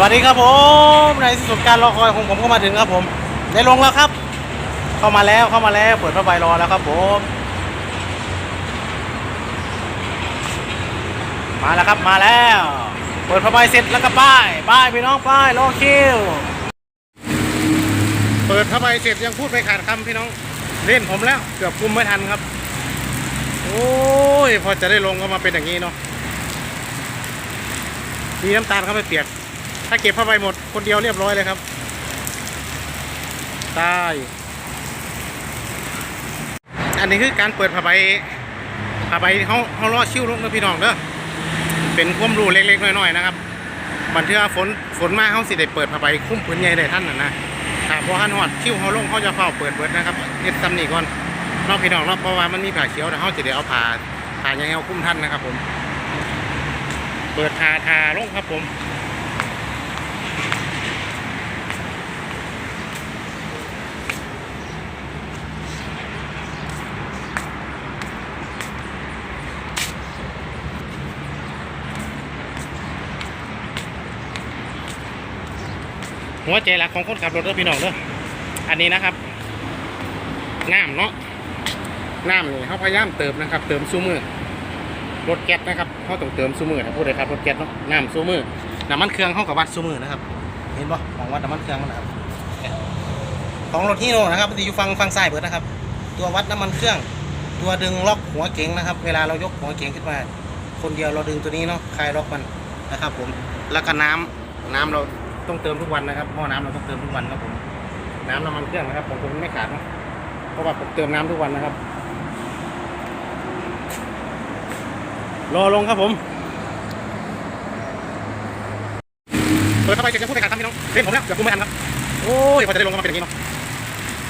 วัสดีครับผมในที่สุดการรอคอยของผมก็มาถึงครับผมได้ลงแล้วครับ เข้ามาแล้วเข้ามาแล้วเปิดผ้าใบรอแล้วครับผมมาแล้วครับมาแล้ว เปิดผ้าใบเสร็จแล้วก็ป้ายป้ายพี่น้องป้ายรอคิวเปิดผ้าใบเสร็จยังพูดไปขาดคำพี่น้องเล่นผมแล้วเกือบคุมไม่ทันครับ โอ้ยพอจะได้ลงก็มาเป็นอย่างนี้เนาะมีน้ำตาลเข้าไปเปียก ถ้าเก็บผ้าใบหมดคนเดียวเรียบร้อยเลยครับตายอันนี้คือการเปิดผ้าใบผ้าใบเขาเขาล่อชิ้วลงนะพี่น้องเด้อ เป็นความรู้เล็กๆน้อยๆนะครับบันเทือฝนฝนมาเขาสิได้เปิดผ้าใบคุ้มพื้นใหญ่ได้ท่านนะนะถ้าพอท่านหอดชิ้วเขาลงเขาจะเฝ้าเปิดเบิดนะครับเน็ดตำหนิก่อนนอกพี่น้องเนอกเพราะว่ามันมีผ้าเขียวแต่เขาจะได้เอาผ้าผ้ายังไงเอาคุ้มท่านนะครับผม เปิดทาทาลงครับผม หัวใจหลักของคนขับรถเด้อพี่น้องเด้ออันนี้นะครับน้ำเนาะน้ำนี่เขาพยายามเติมนะครับ เติมซูมือรถแก๊สนะครับเขาต้องเติมซูมือนะพูดเลยครับรถแก๊สเนาะน้ำซูมือน้ำมันเครื่องเขากับวัดซูมือนะครับ เห็นปะของวัดน้ำมันเครื่องนะครับของรถฮีโน่นะครับมันจะอยู่ฟังฟังซ้ายเบิดนะครับ ตัววัดน้ำมันเครื่อง ตัวดึงล็อกหัวเก๋งนะครับ เวลาเรายกหัวเก๋งขึ้นมา คนเดียวเราดึงตัวนี้เนาะคลายล็อกมันนะครับ ผมแล้วก็น้ำน้ำเรา ต้องเติมทุกวันนะครับหม้อน้ำเราต้องเติมทุกวันครับผมน้ำน้ำมันเครื่องนะครับของผมไม่ขาดเนะเพราะว่าผมเติมน้ำทุกวันนะครับ รอลงครับผมเปิดเข้าไปเสร็จะพูดไปขาดคำพี่น้องเล่นผมแล้วเกือบกูไม่ทันครับโอ้ยพอจะได้ลงก็มาเป็นอย่างนี้เนาะ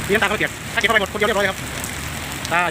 มีน้ำตาเขาเปียกถ้าเก็บเข้าไปหมดคนเดียวเรียบร้อยเลยครับตาย